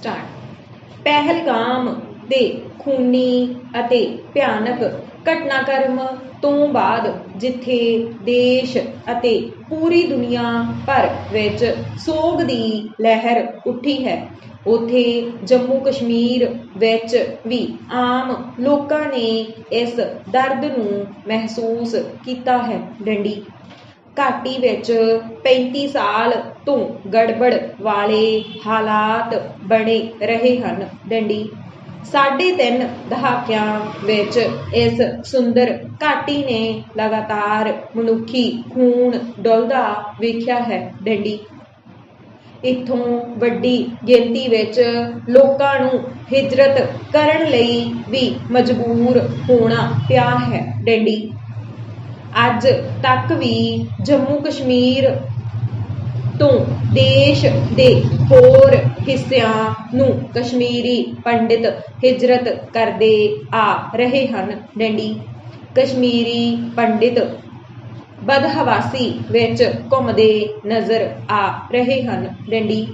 Start. Pahalgam ਦੇ ਖੂਨੀ ਅਤੇ ਭਿਆਨਕ ਘਟਨਾਕ੍ਰਮ ਤੋਂ ਬਾਅਦ ਜਿੱਥੇ ਦੇਸ਼ ਅਤੇ ਪੂਰੀ ਦੁਨੀਆ ਭਰ ਵਿੱਚ ਸੋਗ ਦੀ ਲਹਿਰ ਉੱਠੀ ਹੈ, ਉਥੇ ਜੰਮੂ ਕਸ਼ਮੀਰ ਵਿੱਚ ਵੀ ਆਮ ਲੋਕਾਂ ਨੇ ਇਸ ਦਰਦ ਨੂੰ ਮਹਿਸੂਸ ਕੀਤਾ ਹੈ। ਡੰਡੀ ਘਾਟੀ ਵਿੱਚ 35 ਸਾਲ ਤੋਂ ਗੜਬੜ ਵਾਲੇ ਹਾਲਾਤ ਬਣੇ ਰਹੇ ਹਨ। ਡੰਡੀ, ਸਾਢੇ ਤਿੰਨ ਦਹਾਕਿਆਂ ਵਿੱਚ ਇਸ ਸੁੰਦਰ ਘਾਟੀ ਨੇ ਲਗਾਤਾਰ ਮਨੁੱਖੀ ਖੂਨ ਡੁੱਲਦਾ ਵੇਖਿਆ ਹੈ। ਡੰਡੀ, ਇੱਥੋਂ ਵੱਡੀ ਗਿਣਤੀ ਵਿੱਚ ਲੋਕਾਂ ਨੂੰ ਹਿਜਰਤ ਕਰਨ ਲਈ ਵੀ ਮਜਬੂਰ ਹੋਣਾ ਪਿਆ ਹੈ। ਡੰਡੀ ਅੱਜ ਤੱਕ ਵੀ ਜੰਮੂ ਕਸ਼ਮੀਰ ਤੋਂ ਦੇਸ਼ ਦੇ ਹੋਰ ਹਿੱਸਿਆਂ ਨੂੰ ਕਸ਼ਮੀਰੀ ਪੰਡਿਤ ਹਿਜਰਤ ਕਰਦੇ ਆ ਰਹੇ ਹਨ। ਡੰਡੀ, ਕਸ਼ਮੀਰੀ ਪੰਡਿਤ ਬਦਹਵਾਸੀ ਵਿੱਚ ਘੁੰਮਦੇ ਨਜ਼ਰ ਆ ਰਹੇ ਹਨ। ਡੰਡੀ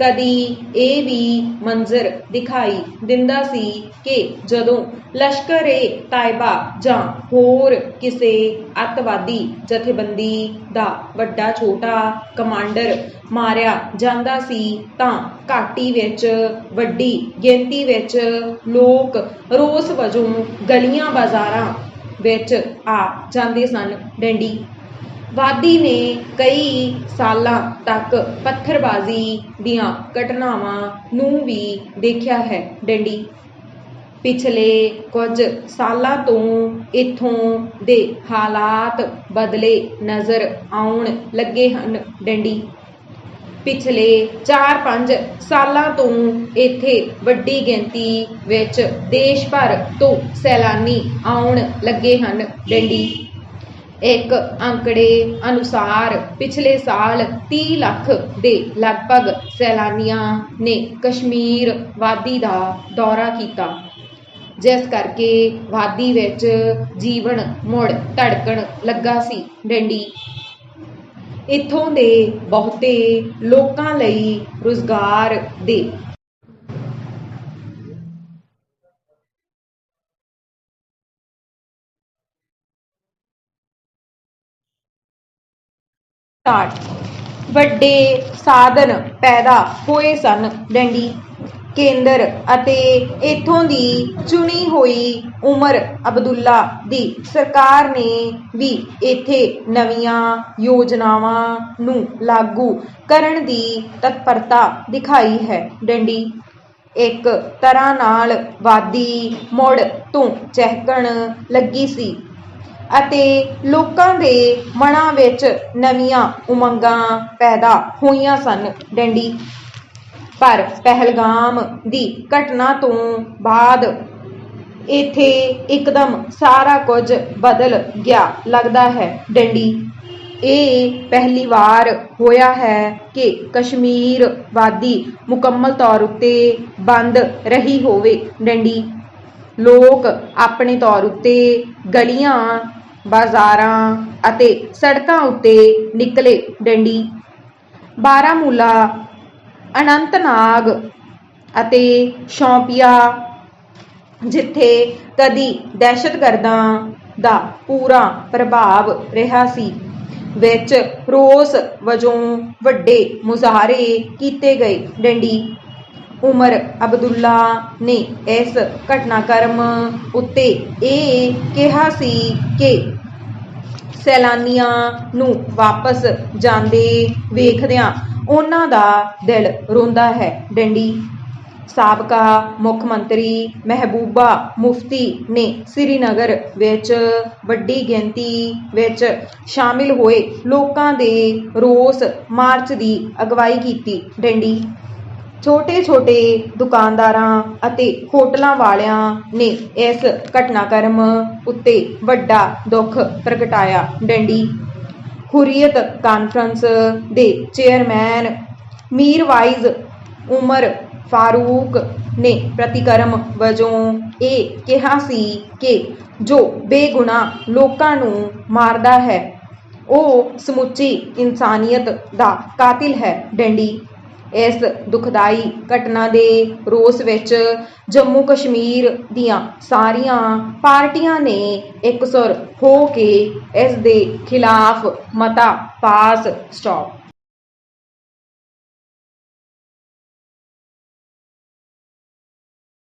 ਕਦੀ ਇਹ ਵੀ ਮੰਜ਼ਰ ਦਿਖਾਈ ਦਿੰਦਾ ਸੀ ਕਿ ਜਦੋਂ ਲਸ਼ਕਰ-ਏ ਤਾਇਬਾ ਜਾਂ ਹੋਰ ਕਿਸੇ ਅੱਤਵਾਦੀ ਜਥੇਬੰਦੀ ਦਾ ਵੱਡਾ ਛੋਟਾ ਕਮਾਂਡਰ ਮਾਰਿਆ ਜਾਂਦਾ ਸੀ ਤਾਂ ਘਾਟੀ ਵਿੱਚ, ਵੱਡੀ ਗਿਣਤੀ ਵਿੱਚ ਲੋਕ ਰੋਸ ਵਜੋਂ ਗਲੀਆਂ ਬਾਜ਼ਾਰਾਂ ਵਿੱਚ ਆ ਜਾਂਦੇ ਸਨ। ਡੰਡੀ ਵਾਦੀ ਨੇ ਕਈ ਸਾਲਾਂ ਤੱਕ ਪੱਥਰਬਾਜ਼ੀ ਦੀਆਂ ਘਟਨਾਵਾਂ ਨੂੰ ਵੀ ਦੇਖਿਆ ਹੈ ਡੰਡੀ। ਪਿਛਲੇ ਕੁਝ ਸਾਲਾਂ ਤੋਂ ਇੱਥੋਂ ਦੇ ਹਾਲਾਤ ਬਦਲੇ ਨਜ਼ਰ ਆਉਣ ਲੱਗੇ ਹਨ ਡੰਡੀ। ਪਿਛਲੇ 4-5 ਸਾਲਾਂ ਤੋਂ ਇੱਥੇ ਵੱਡੀ ਗਿਣਤੀ ਵਿੱਚ ਦੇਸ਼ ਭਰ ਤੋਂ ਸੈਲਾਨੀ ਆਉਣ ਲੱਗੇ ਹਨ ਡੰਡੀ। ਇੱਕ ਅੰਕੜੇ ਅਨੁਸਾਰ ਪਿਛਲੇ ਸਾਲ 30 ਲੱਖ ਦੇ ਲਗਭਗ ਸੈਲਾਨੀਆਂ ਨੇ ਕਸ਼ਮੀਰ ਵਾਦੀ ਦਾ ਦੌਰਾ ਕੀਤਾ, ਜਿਸ ਕਰਕੇ ਵਾਦੀ ਵਿੱਚ ਜੀਵਨ ਮੁੜ ਧੜਕਣ ਲੱਗਾ ਸੀ ਡੰਡੀ। ਇੱਥੋਂ ਦੇ ਬਹੁਤੇ ਲੋਕਾਂ ਲਈ ਰੁਜ਼ਗਾਰ ਦੇ ਸਟਾਰਟ ਵੱਡੇ ਸਾਧਨ ਪੈਦਾ ਹੋਏ ਸਨ। ਡੰਡੀ, ਕੇਂਦਰ ਅਤੇ ਇਥੋਂ ਦੀ ਚੁਣੀ ਹੋਈ ਉਮਰ ਅਬਦੁੱਲਾ ਦੀ ਸਰਕਾਰ ਨੇ ਵੀ ਇੱਥੇ ਨਵੀਆਂ ਯੋਜਨਾਵਾਂ ਨੂੰ ਲਾਗੂ ਕਰਨ ਦੀ ਤਤਪਰਤਾ ਦਿਖਾਈ ਹੈ। ਡੰਡੀ, ਇੱਕ ਤਰ੍ਹਾਂ ਨਾਲ ਵਾਦੀ ਮੁੜ ਤੋਂ ਚਹਿਕਣ ਲੱਗੀ ਸੀ। ਅਤੇ ਲੋਕਾਂ ਦੇ ਮਨਾਂ ਵਿੱਚ ਨਵੀਆਂ ਉਮੰਗਾਂ ਪੈਦਾ ਹੋਈਆਂ ਸਨ ਡੰਡੀ। ਪਰ ਪਹਿਲਗਾਮ ਦੀ ਘਟਨਾ ਤੋਂ ਬਾਅਦ ਇੱਥੇ ਇੱਕਦਮ ਸਾਰਾ ਕੁਝ ਬਦਲ ਗਿਆ, ਲੱਗਦਾ ਹੈ ਡੰਡੀ। ਇਹ ਪਹਿਲੀ ਵਾਰ ਹੋਇਆ ਹੈ ਕਿ ਕਸ਼ਮੀਰ ਵਾਦੀ ਮੁਕੰਮਲ ਤੌਰ ਉੱਤੇ ਬੰਦ ਰਹੀ ਹੋਵੇ ਡੰਡੀ। ਲੋਕ ਆਪਣੇ ਤੌਰ ਉੱਤੇ ਗਲੀਆਂ ਬਾਜ਼ਾਰਾਂ ਅਤੇ ਸੜਕਾਂ ਉੱਤੇ ਨਿਕਲੇ ਡੰਡੀ। ਬਾਰਾਮੂਲਾ, ਅਨੰਤਨਾਗ ਅਤੇ ਸ਼ੌਂਪੀਆ, ਜਿੱਥੇ ਕਦੀ ਦਹਿਸ਼ਤਗਰਦਾਂ ਦਾ ਪੂਰਾ ਪ੍ਰਭਾਵ ਰਿਹਾ ਸੀ, ਵਿੱਚ ਰੋਸ ਵਜੋਂ ਵੱਡੇ ਮੁਜ਼ਾਹਰੇ ਕੀਤੇ ਗਏ ਡੰਡੀ। ਉਮਰ ਅਬਦੁੱਲਾ ਨੇ ਇਸ ਘਟਨਾਕ੍ਰਮ ਉੱਤੇ ਇਹ ਕਿਹਾ ਸੀ ਕਿ ਸੈਲਾਨੀਆਂ ਨੂੰ ਵਾਪਸ ਜਾਂਦੇ ਵੇਖਦਿਆਂ ਉਹਨਾਂ ਦਾ ਦਿਲ ਰੋਂਦਾ ਹੈ। ਡੰਡੀ ਸਾਬਕਾ ਮੁੱਖ ਮੰਤਰੀ ਮਹਿਬੂਬਾ ਮੁਫਤੀ ਨੇ ਸ੍ਰੀਨਗਰ ਵਿੱਚ ਵੱਡੀ ਗਿਣਤੀ ਵਿੱਚ ਸ਼ਾਮਿਲ ਹੋਏ ਲੋਕਾਂ ਦੇ ਰੋਸ ਮਾਰਚ ਦੀ ਅਗਵਾਈ ਕੀਤੀ। ਡੰਡੀ ਛੋਟੇ-ਛੋਟੇ ਦੁਕਾਨਦਾਰਾਂ ਅਤੇ ਹੋਟਲਾਂ ਵਾਲਿਆਂ ਨੇ ਇਸ ਘਟਨਾਕ੍ਰਮ ਉੱਤੇ ਵੱਡਾ ਦੁੱਖ ਪ੍ਰਗਟਾਇਆ। ਡੰਡੀ ਹੁਰੀਅਤ ਕਾਨਫਰੰਸ ਦੇ ਚੇਅਰਮੈਨ ਮੀਰ ਵਾਈਜ਼ ਉਮਰ ਫਾਰੂਕ ਨੇ ਪ੍ਰਤੀਕਰਮ ਵਜੋਂ ਇਹ ਕਿਹਾ ਸੀ ਕਿ ਜੋ ਬੇਗੁਨਾਹ ਲੋਕਾਂ ਨੂੰ ਮਾਰਦਾ ਹੈ, ਉਹ ਸਮੁੱਚੀ ਇਨਸਾਨੀਅਤ ਦਾ ਕਾਤਿਲ ਹੈ। ਡੰਡੀ ਇਸ ਦੁਖਦਾਈ ਘਟਨਾ ਦੇ ਰੋਸ ਵਿੱਚ ਜੰਮੂ ਕਸ਼ਮੀਰ ਦੀਆਂ ਸਾਰੀਆਂ ਪਾਰਟੀਆਂ ਨੇ ਇਕਸੁਰ ਹੋ ਕੇ ਇਸ ਦੇ ਖਿਲਾਫ ਮਤਾ ਪਾਸ ਸਟਾਪ